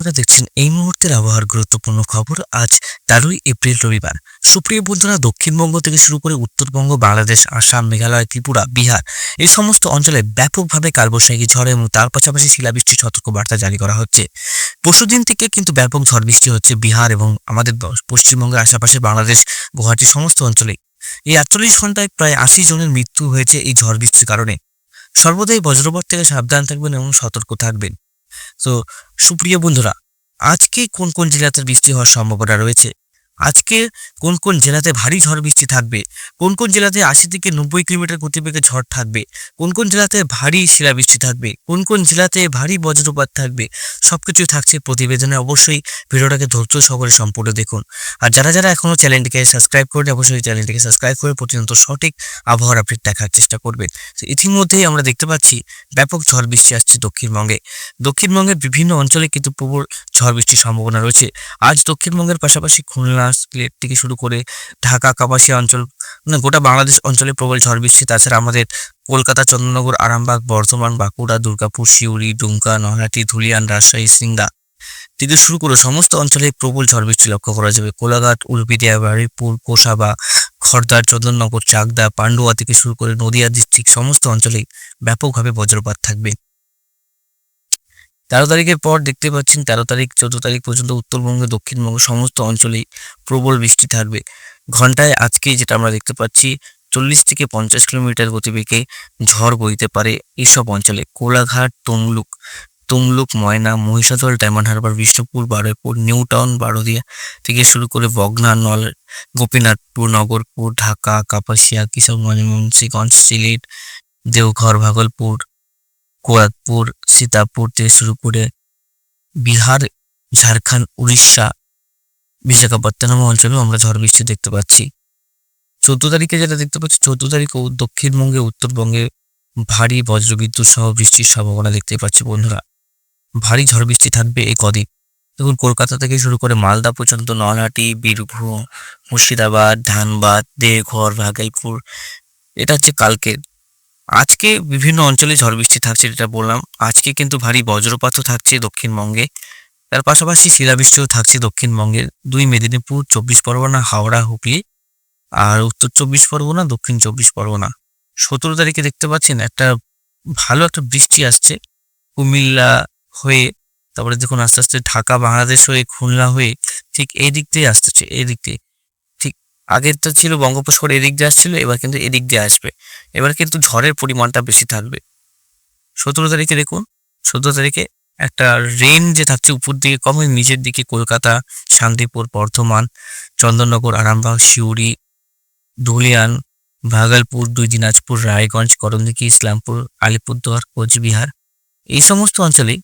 আপনারা দেখছেন এই মুহূর্তের আবহাওয়ার গুরুত্বপূর্ণ খবর। আজ তেরোই এপ্রিল রবিবার। সুপ্রিয় বন্ধুরা, দক্ষিণবঙ্গ থেকে শুরু করে উত্তরবঙ্গ, বাংলাদেশ, আসাম, মেঘালয়, ত্রিপুরা, বিহার এই সমস্ত অঞ্চলে ব্যাপকভাবে কালবৈশাখী ঝড় এবং তার পাশাপাশি শিলাবৃষ্টির সতর্কবার্তা জারি করা হচ্ছে। পরশুদিন থেকে কিন্তু ব্যাপক ঝড় বৃষ্টি হচ্ছে বিহার এবং আমাদের পশ্চিমবঙ্গের আশেপাশে বাংলাদেশ গুয়াহাটির সমস্ত অঞ্চলে এই আটচল্লিশ ঘন্টায় প্রায় আশি জনের মৃত্যু হয়েছে এই ঝড় বৃষ্টির কারণে। সর্বদাই বজ্রপাত থেকে সাবধান থাকবেন এবং সতর্ক থাকবেন। তো সুপ্রিয় বন্ধুরা আজকে কোন কোন জেলাতে বৃষ্টি হওয়ার সম্ভাবনা রয়েছে? আজকে কোন কোন জেলাতে ভারী ঝড় বৃষ্টি থাকবে? কোন কোন জেলাতে আশি থেকে নব্বই কিলোমিটার গতিবেগে ঝড় থাকবে? কোন কোন জেলাতে ভারী শিলাবৃষ্টি থাকবে? কোন কোন জেলাতে ভারী বজ্রপাত থাকবে? সবকিছুই থাকছে প্রতিবেদনে অবশ্যই। ভিডিওটাকে ধৈর্য সহকারে সম্পূর্ণ দেখুন। আর যারা যারা এখনও চ্যানেলটিকে সাবস্ক্রাইব করে অবশ্যই চ্যানেলটিকে সাবস্ক্রাইব করে প্রতিনিয়ত সঠিক আবহাওয়ার আপডেট দেখার চেষ্টা করবেন। তো ইতিমধ্যেই আমরা দেখতে পাচ্ছি ব্যাপক ঝড় বৃষ্টি আসছে দক্ষিণবঙ্গে। দক্ষিণবঙ্গের বিভিন্ন অঞ্চলে কিন্তু প্রবল ঝড় বৃষ্টির সম্ভাবনা রয়েছে। আজ দক্ষিণবঙ্গের পাশাপাশি খুলনা সিলেট থেকে শুরু করে ঢাকা কাপাসিয়া অঞ্চল মানে গোটা বাংলাদেশ অঞ্চলে প্রবল ঝড় বৃষ্টি, তাছাড়া আমাদের কলকাতা, চন্দ্রনগর, আরামবাগ, বর্ধমান, বাঁকুড়া, দুর্গাপুর শিউরি ডুমকা, নলহাটি, ধুলিয়ান, রাজশাহী, সিংদা থেকে শুরু করে সমস্ত অঞ্চলে প্রবল ঝড় বৃষ্টি লক্ষ্য করা যাবে। কোলাঘাট উলপিদিয়া বারুইপুর কোষাবা খড়দার চন্দননগর, চাকদা, পান্ডুয়া থেকে শুরু করে নদিয়া, ডিস্ট্রিক্ট, সমস্ত অঞ্চলেই ব্যাপকভাবে বজ্রপাত থাকবে। তেরো তারিখের পর দেখতে পাচ্ছেন তেরো তারিখ, চোদ্দ তারিখ পর্যন্ত উত্তরবঙ্গ, দক্ষিণবঙ্গ সমস্ত অঞ্চলেই প্রবল বৃষ্টি থাকবে। ঘন্টায় আজকে যেটা আমরা দেখতে পাচ্ছি, চল্লিশ থেকে পঞ্চাশ কিলোমিটার গতিবেগে ঝড় বইতে পারে এইসব অঞ্চলে। কোলাঘাট, তমলুক তমলুক, ময়না মহিষাদল ডায়মন্ড হারবার, বিষ্ণুপুর, বারুইপুর, নিউ টাউন বারোদিয়া থেকে শুরু করে বগনা, নল, গোপীনাথপুর, নগরপুর, ঢাকা, কাপাসিয়া, কিশোরগঞ্জ, মুন্সিগঞ্জ, সিলেট, দেওঘর, ভাগলপুর কোয়াতপুর সীতাপুর থেকে শুরু করে বিহার, ঝাড়খণ্ড, উড়িষ্যা, বিশাখাপত্তনম অঞ্চলেও আমরা ঝড় বৃষ্টি দেখতে পাচ্ছি। চোদ্দ তারিখে যেটা দেখতে পাচ্ছি, চোদ্দ তারিখেও দক্ষিণবঙ্গে, উত্তরবঙ্গে ভারী বজ্রবিদ্যুৎ সহ বৃষ্টির সম্ভাবনা দেখতে পাচ্ছি বন্ধুরা। ভারী ঝড় বৃষ্টি থাকবে এই কদিন। দেখুন, কলকাতা থেকে শুরু করে মালদা পর্যন্ত নলহাটি, বীরভূম, মুর্শিদাবাদ, ধানবাদ, দেওঘর, ভাগলপুর, এটা হচ্ছে কালকে আজকে বিভিন্ন অঞ্চলে ঝড় বৃষ্টি থাকছে যেটা বললাম। আজকে কিন্তু ভারী বজ্রপাতও থাকছে দক্ষিণবঙ্গে। তার পাশাপাশি শিলাবৃষ্টিও থাকছে দক্ষিণবঙ্গের। দুই মেদিনীপুর, চব্বিশ পরগনা, হাওড়া, হুগলি আর উত্তর চব্বিশ পরগনা, দক্ষিণ চব্বিশ পরগনা। সতেরো তারিখে দেখতে পাচ্ছেন একটা ভালো একটা বৃষ্টি আসছে। কুমিল্লা হয়ে, তারপরে দেখুন আস্তে আস্তে ঢাকা, বাংলাদেশ হয়ে, খুলনা হয়ে ঠিক এই দিক দিয়ে আসতেছে, এই দিক দিয়ে। ঠিক তো ছিল বঙ্গোপসাগর এদিক দিয়ে আসছিল, এবার কিন্তু এদিক দিয়ে আসবে। এবার কিন্তু ঝড়ের পরিমাণটা বেশি থাকবে। সতেরো তারিখে দেখুন, সতেরো তারিখে একটা রেন যে থাকছে উপর দিকে কমে, নিচের দিকে কলকাতা, শান্তিপুর, বর্ধমান, চন্দননগর, আরামবাগ, সিউড়ি, ধুলিয়ান, ভাগলপুর, দুই দিনাজপুর, রায়গঞ্জ, করণদিঘি, ইসলামপুর, আলিপুরদুয়ার, কোচবিহার, এই সমস্ত অঞ্চলে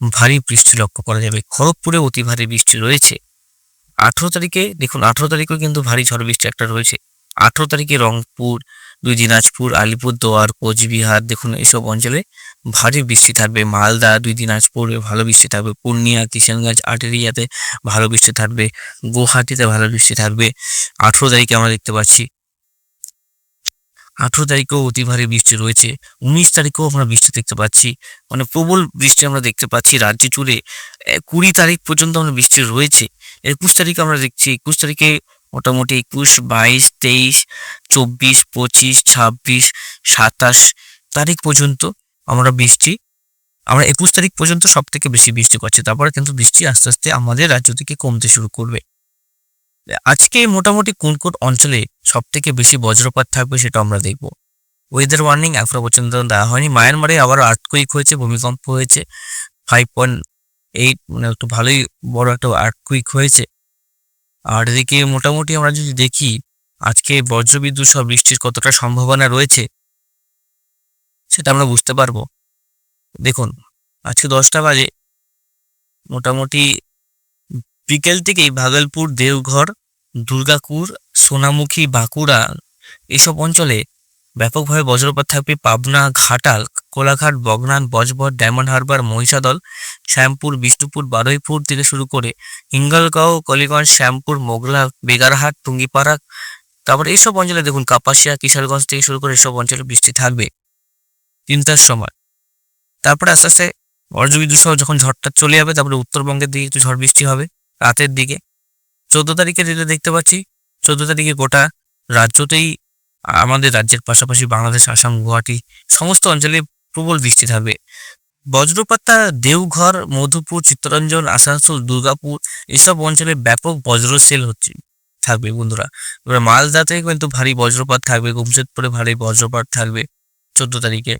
ভারী বৃষ্টি লক্ষ্য করা যাবে। খড়গপুরে অতি ভারী বৃষ্টি রয়েছে। আঠেরো তারিখে, দেখুন, আঠেরো তারিখেও কিন্তু ভারী ঝড় বৃষ্টি একটা রয়েছে। আঠেরো তারিখে রংপুর, দুই দিনাজপুর, আলিপুরদুয়ার, কোচবিহার, দেখুন এইসব অঞ্চলে ভারী বৃষ্টি থাকবে। মালদা, দুই দিনাজপুরে ভালো বৃষ্টি থাকবে। পূর্ণিয়া, কিষানগঞ্জ, আটেরিয়াতে ভালো বৃষ্টি থাকবে। গুয়াহাটিতে ভালো বৃষ্টি থাকবে। আঠেরো তারিখে আমরা দেখতে পাচ্ছি, আঠেরো তারিখেও অতি ভারী বৃষ্টি রয়েছে। উনিশ তারিখেও আমরা বৃষ্টি দেখতে পাচ্ছি। মানে প্রবল বৃষ্টি আমরা দেখতে পাচ্ছি রাজ্য জুড়ে। কুড়ি তারিখ পর্যন্ত আমরা বৃষ্টি রয়েছে। একুশ তারিখে আমরা দেখছি, একুশ তারিখে মোটামুটি একুশ, বাইশ, তেইশ, চব্বিশ, পঁচিশ, ছাব্বিশ, সাতাশ তারিখ পর্যন্ত আমরা বৃষ্টি, আমরা একুশ তারিখ পর্যন্ত সব থেকে বেশি বৃষ্টি করছে। তারপরে কিন্তু বৃষ্টি আস্তে আস্তে আমাদের রাজ্য থেকে কমতে শুরু করবে। আজকে মোটামুটি কোন কোন অঞ্চলে সব থেকে বেশি বজ্রপাত থাকবে সেটা আমরা দেখব। ওয়েদার ওয়ার্নিং এখনও পর্যন্ত দেওয়া হয়নি। মায়ানমারে আবার আর্থকুইক হয়েছে, ভূমিকম্প হয়েছে ফাইভ পয়েন্ট এইট মানে একটু ভালোই বড় একটা আর্থকুইক হয়েছে। আর এদিকে মোটামুটি আমরা যদি দেখি, আজকে বজ্রবিদ্যুৎ সহ বৃষ্টির কতটা সম্ভাবনা রয়েছে, সেটা আমরা বুঝতে পারব। দেখুন, আজকে দশটা বাজে। মোটামুটি বিকেল থেকেই ভাগলপুর, দেওঘর, দুর্গাপুর, সোনামুখী, বাঁকুড়া, এসব অঞ্চলে ব্যাপকভাবে বজ্রপাত থাকবে পাবনা, ঘাটাল কোলাঘাট, বগনান বজবর ডায়মন্ড হারবার, মহিষাদল, শ্যামপুর, বিষ্ণুপুর, বারুইপুর থেকে শুরু করে হিঙ্গলগাঁও, কলিগঞ্জ, শ্যামপুর, মোগলা, বেগারহাট, টুঙ্গিপাড়া, তারপর এইসব অঞ্চলে দেখুন কাপাসিয়া কিশোরগঞ্জ থেকে শুরু করে এসব অঞ্চলে বৃষ্টি থাকবে। তিনটার সময়। তারপরে আস্তে আস্তে বজ্রবিদ্যুৎ সহ যখন ঝড়টা চলে যাবে, তারপরে উত্তরবঙ্গের দিকে একটু ঝড় বৃষ্টি হবে, রাতের দিকে। চোদ্দ তারিখে যেটা দেখতে পাচ্ছি, চোদ্দ তারিখে গোটা রাজ্যতেই আমাদের রাজ্যের পাশাপাশি বাংলাদেশ, আসাম, গুয়াহাটি, সমস্ত অঞ্চলে প্রবল বৃষ্টি থাকবে। বজ্রপাতটা দেওঘর, মধুপুর, চিত্তরঞ্জন, আসানসোল, দুর্গাপুর এসব অঞ্চলে ব্যাপক বজ্র সেল হচ্ছে, থাকবে বন্ধুরা। এবার মালদাতে কিন্তু ভারী বজ্রপাত থাকবে, গুমশেদপুরে ভারী বজ্রপাত থাকবে চোদ্দ তারিখে।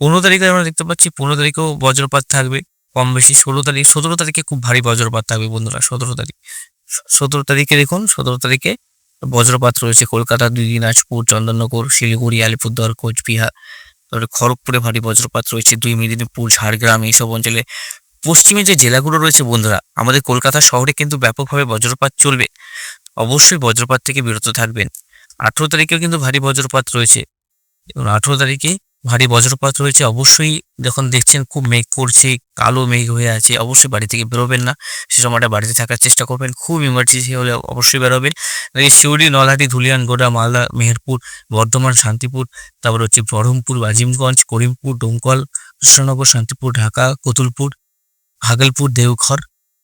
পনেরো তারিখে আমরা দেখতে পাচ্ছি পনেরো তারিখেও বজ্রপাত থাকবে, কম বেশি ষোলো তারিখ, সতেরো তারিখে খুব ভারী বজ্রপাত থাকবে বন্ধুরা, সতেরো তারিখ। সতেরো তারিখে দেখুন, সতেরো তারিখে বজ্রপাত রয়েছে কলকাতা, দুই দিনাজপুর, চন্দননগর, শিলিগুড়ি, আলিপুরদুয়ার, কোচবিহার। তারপরে খড়গপুরে ভারী বজ্রপাত রয়েছে, দুই মেদিনীপুর, ঝাড়গ্রাম এইসব অঞ্চলে। পশ্চিমে যে জেলাগুলো রয়েছে বন্ধুরা, আমাদের কলকাতা শহরে কিন্তু ব্যাপকভাবে বজ্রপাত চলবে। অবশ্যই বজ্রপাত থেকে বিরত থাকবেন। আঠেরো তারিখেও কিন্তু ভারী বজ্রপাত রয়েছে। এবং আঠেরো তারিখে ভারী বজ্রপাত রয়েছে অবশ্যই যখন দেখছেন খুব মেঘ করছে, কালো মেঘ হয়ে আছে, অবশ্যই বাড়ি থেকে বেরোবেন না। সে সময়টা বাড়িতে থাকার চেষ্টা করবেন। খুব ইমার্জেন্সি হলে অবশ্যই বেরোবেন। এই শিউরি নলহাটি, ধুলিয়ান গোড়া মালদা, মেহেরপুর, বর্ধমান, শান্তিপুর, তারপর হচ্ছে বহরমপুর, আজিমগঞ্জ, করিমপুর, ডোমকল, কৃষ্ণনগর, শান্তিপুর, ঢাকা, কতুলপুর ভাগলপুর দেওঘর,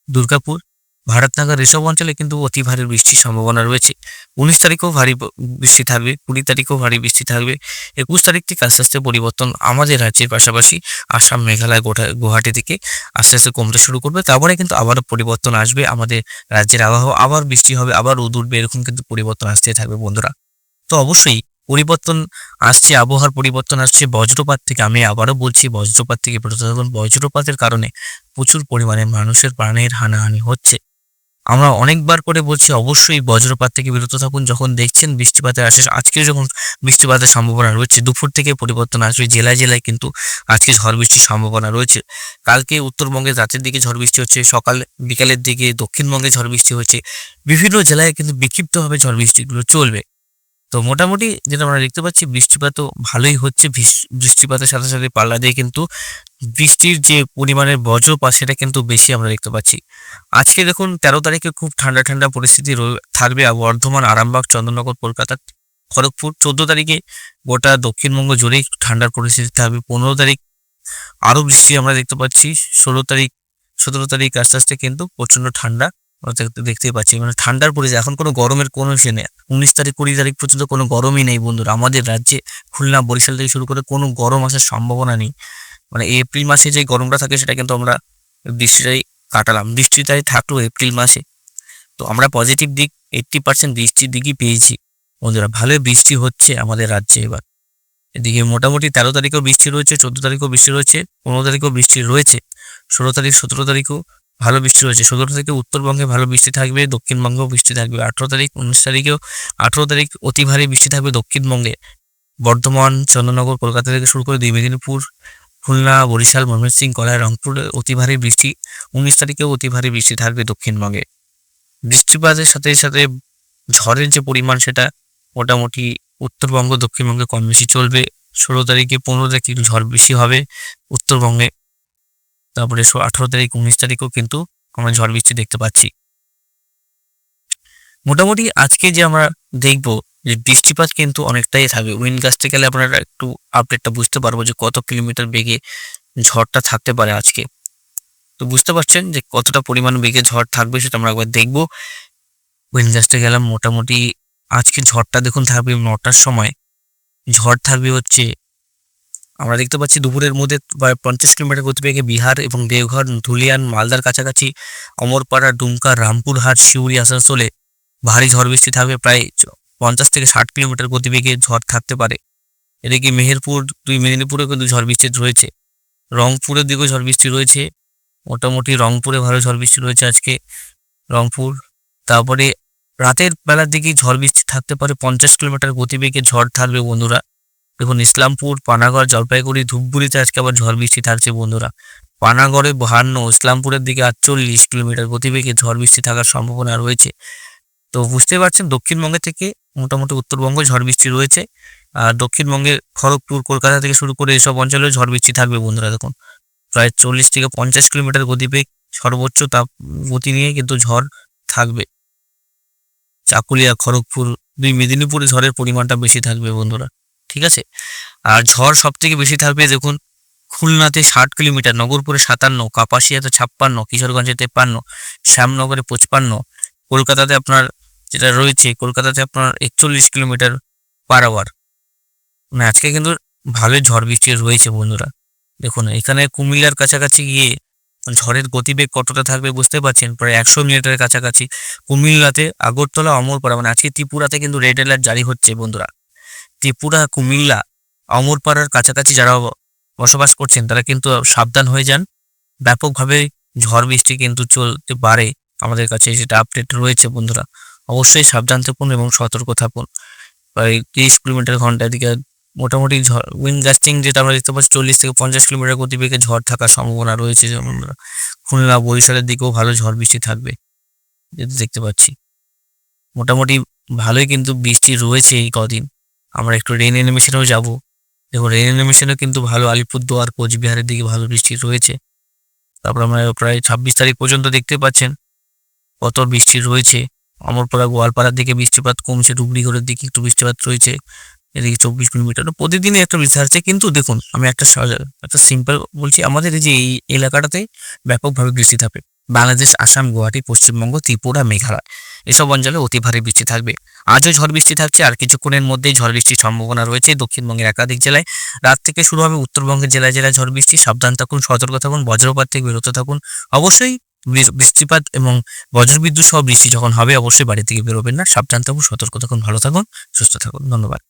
দুর্গাপুর ভারতনগর এসব অঞ্চলে কিন্তু অতি ভারী বৃষ্টির সম্ভাবনা রয়েছে। উনিশ তারিখেও ভারী বৃষ্টি থাকবে, কুড়ি তারিখেও ভারী বৃষ্টি থাকবে। একুশ তারিখ থেকে আস্তে আস্তে পরিবর্তন আমাদের রাজ্যের পাশাপাশি আসাম, মেঘালয়, গোটা গুয়াহাটি থেকে আস্তে আস্তে কমতে শুরু করবে। তারপরে কিন্তু আবারও পরিবর্তন আসবে আমাদের রাজ্যের আবহাওয়া। আবার বৃষ্টি হবে, আবার রোদ উঠবে, এরকম কিন্তু পরিবর্তন আসতে থাকবে বন্ধুরা। তো অবশ্যই পরিবর্তন আসছে, আবহাওয়ার পরিবর্তন আসছে। বজ্রপাত থেকে আমি আবারও বলছি, বজ্রপাত থেকে বজ্রপাতের কারণে প্রচুর পরিমাণে মানুষের প্রাণের হানাহানি হচ্ছে। আমরা অনেকবার করে বলছি, অবশ্যই বজ্রপাত থেকে বিরত থাকুন। যখন দেখছেন বৃষ্টিপাতের আসে আজকে যখন বৃষ্টিপাতের সম্ভাবনা রয়েছে, দুপুর থেকে পরিবর্তন আসবে। জেলায় জেলায় কিন্তু আজকে ঝড় বৃষ্টির সম্ভাবনা রয়েছে। কালকে উত্তরবঙ্গে রাতের দিকে ঝড় বৃষ্টি হচ্ছে, সকাল, বিকালের দিকে দক্ষিণবঙ্গে ঝড় বৃষ্টি হচ্ছে। বিভিন্ন জেলায় কিন্তু বিক্ষিপ্তভাবে ঝড় বৃষ্টিগুলো চলবে। তো মোটামুটি যেটা আমরা দেখতে পাচ্ছি, বৃষ্টিপাতও ভালোই হচ্ছে। বৃষ্টিপাতের সাথে সাথে পাল্লা দিয়ে কিন্তু বৃষ্টির যে পরিমাণের বজ্রপাত, সেটা কিন্তু বেশি আমরা দেখতে পাচ্ছি। আজকে দেখুন, তেরো তারিখে খুব ঠান্ডা ঠান্ডা পরিস্থিতি থাকবে। বর্ধমান, আরামবাগ, চন্দননগর, কলকাতা, খড়গপুর। চোদ্দ তারিখে গোটা দক্ষিণবঙ্গ জুড়েই ঠান্ডার পরিস্থিতি থাকবে। পনেরো তারিখ আরও বৃষ্টি আমরা দেখতে পাচ্ছি। ষোলো তারিখ, সতেরো তারিখ আস্তে আস্তে কিন্তু প্রচণ্ড ঠান্ডা দেখতেই পাচ্ছি। মানে ঠান্ডার পরিস্থিতি এখন কোনো গরমের কোনো সে নেই। উনিশ তারিখ, কুড়ি তারিখ পর্যন্ত কোনো গরমই নেই বন্ধুরা। আমাদের রাজ্যে খুলনা, বরিশাল থেকে শুরু করে কোনো গরম আসার সম্ভাবনা নেই। মানে এপ্রিল মাসে যে গরমটা থাকে সেটা কিন্তু আমরা বৃষ্টিটাই কাটালাম। বৃষ্টিটাই থাকল এপ্রিল মাসে। তো আমরা পজিটিভ দিক, এইট্টি পার্সেন্ট বৃষ্টির দিকই পেয়েছি। বন্ধুরা, ভালোই বৃষ্টি হচ্ছে আমাদের রাজ্যে এবার। এদিকে মোটামুটি তেরো তারিখেও বৃষ্টি রয়েছে, চোদ্দ তারিখেও বৃষ্টি রয়েছে, পনেরো তারিখেও বৃষ্টি রয়েছে, ষোলো তারিখ, সতেরো তারিখও ভালো বৃষ্টি রয়েছে সতেরো তারিখে উত্তরবঙ্গে ভালো বৃষ্টি থাকবে, দক্ষিণবঙ্গেও বৃষ্টি থাকবে। আঠেরো তারিখ, উনিশ তারিখেও, আঠেরো তারিখ অতি ভারী বৃষ্টি থাকবে দক্ষিণবঙ্গে। বর্ধমান, চন্দ্রনগর, কলকাতা থেকে শুরু করে দুই মেদিনীপুর, খুলনা, বরিশাল, ময়মনসিংহ কলাই রংপুর অতি ভারী বৃষ্টি। উনিশ তারিখেও অতি ভারী বৃষ্টি থাকবে দক্ষিণবঙ্গে। বৃষ্টিপাতের সাথে সাথে ঝড়ের যে পরিমাণ সেটা মোটামুটি উত্তরবঙ্গ দক্ষিণবঙ্গে কম বেশি চলবে। ষোলো তারিখে পনেরো তারিখে ঝড় বেশি হবে। উত্তরবঙ্গে তারপরে আঠারো তারিখ, উনিশ তারিখেও কিন্তু আমরা ঝড় বৃষ্টি দেখতে পাচ্ছি। মোটামুটি আজকে যে আমরা দেখব যে বৃষ্টিপাত কিন্তু অনেকটাই থাকবে। উইন্ড গাছতে গেলে আপনারা একটু আপডেটটা বুঝতে পারব যে কত কিলোমিটার বেগে ঝড়টা থাকতে পারে আজকে। তো বুঝতে পারছেন যে কতটা পরিমাণ বেগে ঝড় থাকবে সেটা আমরা একবার দেখব। উইন্ড গাছতে গেলাম মোটামুটি আজকে ঝড়টা দেখুন থাকবে নটার সময়। ঝড় থাকবে হচ্ছে আমরা দেখতে পাচ্ছি দুপুরের মধ্যে প্রায় পঞ্চাশ কিলোমিটার গতিবেগে বিহার এবং দেওঘর, ধুলিয়ান, মালদার কাছাকাছি, অমরপাড়া, ডুমকা, রামপুরহাট, শিউরি, আসানসোলে ভারী ঝড় বৃষ্টি থাকবে। প্রায় পঞ্চাশ থেকে ষাট কিলোমিটার গতিবেগে ঝড় থাকতে পারে। এদিকে মেহেরপুর, দুই মেদিনীপুরেও কিন্তু ঝড় বৃষ্টি রয়েছে। রংপুরের দিকেও ঝড় বৃষ্টি রয়েছে। মোটামুটি রংপুরে ভালো ঝড় বৃষ্টি রয়েছে আজকে রংপুর। তারপরে রাতের বেলার দিকে ঝড় বৃষ্টি থাকতে পারে। পঞ্চাশ কিলোমিটার গতিবেগে ঝড় থাকবে বন্ধুরা। দেখুন, ইসলামপুর, পানাগড়, জলপাইগুড়ি, ধূপগুড়িতে আজকে আবার ঝড় বৃষ্টি থাকছে বন্ধুরা। পানাগড়ে বাহান্ন, ইসলামপুরের দিকে আটচল্লিশ কিলোমিটার গতিবেগে ঝড় বৃষ্টি থাকার সম্ভাবনা রয়েছে। তো বুঝতে পারছেন, দক্ষিণবঙ্গে থেকে মোটামুটি উত্তরবঙ্গে ঝড় বৃষ্টি রয়েছে। আর দক্ষিণবঙ্গে খড়গপুর, কলকাতা থেকে শুরু করে এসব অঞ্চলে ঝড় বৃষ্টি থাকবে বন্ধুরা, দেখুন। প্রায় চল্লিশ থেকে পঞ্চাশ কিলোমিটার গতিবেগ, সর্বোচ্চ তাপ গতি নিয়ে কিন্তু ঝড় থাকবে। চাকুলিয়া, খড়গপুর, দুই মেদিনীপুরে ঝড়ের পরিমাণটা বেশি থাকবে বন্ধুরা। ঠিক আছে? আর ঝড় সব থেকে বেশি থাকবে দেখুন খুলনাতে ষাট কিলোমিটার, নগরপুরে সাতান্ন, কাপাসিয়াতে ছাপ্পান্ন, কিশোরগঞ্জে তেপ্পান্ন, শ্যামনগরে পঁচপান্ন, কলকাতাতে আপনার যেটা রয়েছে কলকাতাতে আপনার একচল্লিশ কিলোমিটার পার আওয়ার মানে আজকে কিন্তু ভালোই ঝড় বৃষ্টি রয়েছে বন্ধুরা। দেখুন, এখানে কুমিল্লার কাছাকাছি গিয়ে ঝড়ের গতিবেগ কতটা থাকবে বুঝতে পারছেন? প্রায় একশো মিটারের কাছাকাছি। কুমিল্লাতে আগরতলা, অমরপাড়া মানে আজকে ত্রিপুরাতে কিন্তু রেড অ্যালার্ট জারি হচ্ছে বন্ধুরা। ত্রিপুরা, কুমিল্লা, অমরপাড়ার কাছাকাছি যারা বসবাস করছেন, তারা কিন্তু সাবধান হয়ে যান। ব্যাপকভাবে ঝড় বৃষ্টি কিন্তু চলতে পারে আমাদের কাছে, সেটা আপডেট রয়েছে বন্ধুরা। অবশ্যই সাবধান থাকুন এবং সতর্ক থাকুন। প্রায় তিরিশ কিলোমিটার ঘণ্টার দিকে মোটামুটি ঝড় উইন্ড গাস্টিং যেটা আমরা দেখতে পাচ্ছি, চল্লিশ থেকে পঞ্চাশ কিলোমিটার গতিবেগে ঝড় থাকার সম্ভাবনা রয়েছে। যেমন খুলনা, বরিশালের দিকেও ভালো ঝড় বৃষ্টি থাকবে, যেটা দেখতে পাচ্ছি। মোটামুটি ভালোই কিন্তু বৃষ্টি রয়েছে এই কদিন। আমরা একটু রেন এনিমেশনেও যাব। দেখো রেন এনিমেশনেও কিন্তু ভালো আলিপুরদুয়ার, কোচবিহারের দিকে ভালো বৃষ্টি রয়েছে। তারপর আমরা প্রায় ছাব্বিশ তারিখ পর্যন্ত দেখতে পাচ্ছেন কত বৃষ্টি রয়েছে। অমরপাড়া গোয়ালপাড়ার দিকে বৃষ্টিপাত কমছে ডুবলিগড়ের দিকে একটু বৃষ্টিপাত রয়েছে। এদিকে চব্বিশ কিলোমিটার তো প্রতিদিনই একটা বৃষ্টি আছে কিন্তু দেখুন, আমি একটা একটা সিম্পল বলছি, আমাদের এই যে এই এলাকাটাতে ব্যাপকভাবে বৃষ্টি থাকবে বাংলাদেশ, আসাম, গুয়াহাটি, পশ্চিমবঙ্গ, ত্রিপুরা, মেঘালয়। এসব অঞ্চলে অতি ভারী বৃষ্টি থাকবে। আজও ঝড় বৃষ্টি থাকছে আর কিছুক্ষণের মধ্যেই ঝড় বৃষ্টির সম্ভাবনা রয়েছে দক্ষিণবঙ্গের একাধিক জেলায়। রাত থেকে শুরু হবে উত্তরবঙ্গের জেলায় জেলায় ঝড় বৃষ্টি। সাবধান থাকুন, সতর্ক থাকুন বজ্রপাত থেকে বিরত থাকুন। অবশ্যই বৃষ্টিপাত এবং বজ্রবিদ্যুৎ সহ বৃষ্টি যখন হবে, অবশ্যই বাড়ি থেকে বেরোবেন না। সাবধান থাকুন, সতর্ক থাকুন, ভালো থাকুন, সুস্থ থাকুন। ধন্যবাদ।